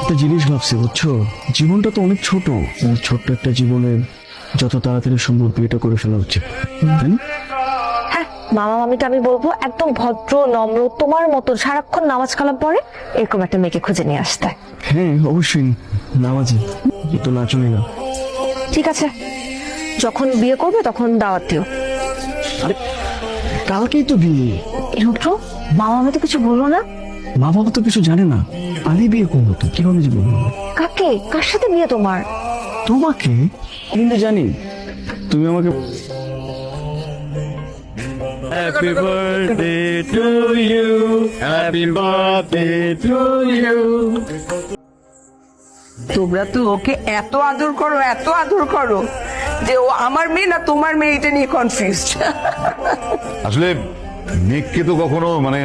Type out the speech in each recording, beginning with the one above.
একটা জিনিস ভাবছি বুঝছ? জীবনটা তো অনেক ছোট। ছোট্ট একটা জীবনের যত তাড়াতাড়ি সম্ভব বিয়েটা করে ফেলা উচিত। তাই না? হ্যাঁ মামা মামিটা আমি বলব একদম ভদ্র নম্র তোমার মতো সারাক্ষণ নামাজ কালাম পরে এরকম একটা মেয়েকে খুঁজে নিয়ে আসতে। হ্যাঁ অবশ্যই নামাজি। তো নাচুনি না। ঠিক আছে যখন বিয়ে করবে তখন দাওয়াত দিও। আরে কালকেই তো বিয়ে। রুদ্র মামা মামি তো কিছু বলল না? মা বাবা তো কিছু জানে না। আমি বিয়ে করব তো কীভাবে যে বলব? কাকে? কার সাথে বিয়ে তোমার? তোমাকে? কিন্তু জানি। তুমি আমাকে Happy birthday to you. Happy birthday to you. তোমরা তো ওকে এত আদর করো এত আদর করো যে ও আমার মেয়ে না তোমার মেয়ে এটা নিয়ে কনফিউজড আসলে মেঘকে তো কখনো মানে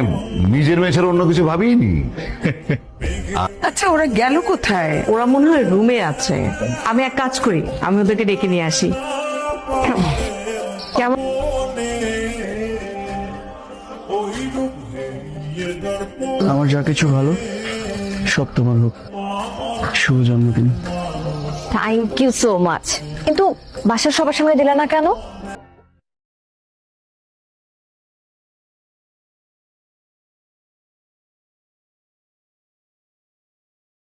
নিজের মেয়ে ছাড়া অন্য কিছু ভাবিনি। আচ্ছা ওরা গেল কোথায়? ওরা মনে হয় রুমে আছে। আমি এক কাজ করি আমি ওদেরকে ডেকে নিয়ে আসি। কেমন আমার যা কিছু ভালো সব তোমার হোক। শুভ জন্মদিন। থ্যাংক ইউ সো মাচ কিন্তু বাসার সবার সামনে দিলে না কেন?